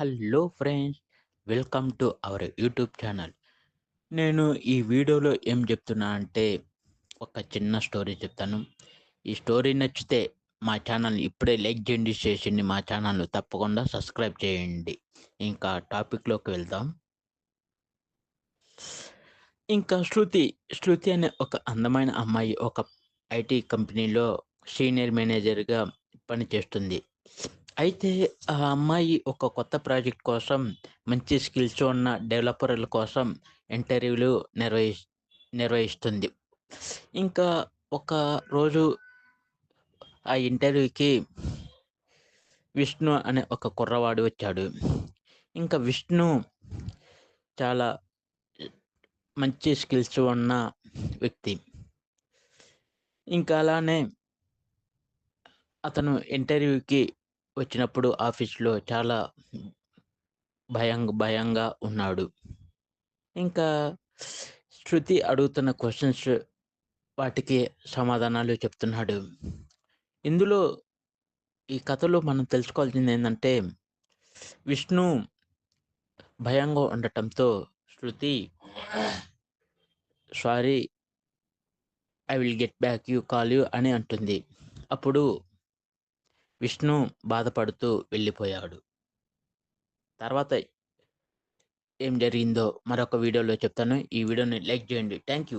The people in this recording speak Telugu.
Hello friends welcome to our YouTube channel. నేను ఈ వీడియోలో ఏం చెప్తున్నా అంటే ఒక చిన్న స్టోరీ చెప్తాను. ఈ స్టోరీ నచ్చితే మా ఛానల్ ఇప్పుడే లైక్ చేయండి చేసింది మా ఛానల్ తప్పకుండా సబ్స్క్రైబ్ చేయండి. ఇంకా టాపిక్లోకి వెళ్దాం. ఇంకా శృతి శృతి అనే ఒక అందమైన అమ్మాయి ఒక ఐటీ కంపెనీలో సీనియర్ మేనేజర్గా పనిచేస్తుంది. అయితే ఆ అమ్మాయి ఒక కొత్త ప్రాజెక్ట్ కోసం మంచి స్కిల్స్ ఉన్న డెవలపర్ల కోసం ఇంటర్వ్యూలు నిర్వహి నిర్వహిస్తుంది. ఇంకా ఒక రోజు ఆ ఇంటర్వ్యూకి విష్ణు అనే ఒక కుర్రవాడు వచ్చాడు. ఇంకా విష్ణు చాలా మంచి స్కిల్స్ ఉన్న వ్యక్తి. ఇంకా అలానే అతను ఇంటర్వ్యూకి వచ్చినప్పుడు ఆఫీస్లో చాలా భయం భయంగా ఉన్నాడు. ఇంకా శృతి అడుగుతున్న క్వశ్చన్స్ వాటికి సమాధానాలు చెప్తున్నాడు. ఇందులో ఈ కథలో మనం తెలుసుకోవాల్సింది ఏంటంటే విష్ణు భయంగా ఉండటంతో Shruti sorry I will get back you call you అని అంటుంది. అప్పుడు విష్ణు బాధపడుతూ వెళ్ళిపోయాడు. తర్వాత ఏం జరిగిందో మరొక వీడియోలో చెప్తాను. ఈ వీడియోని లైక్ చేయండి. Thank you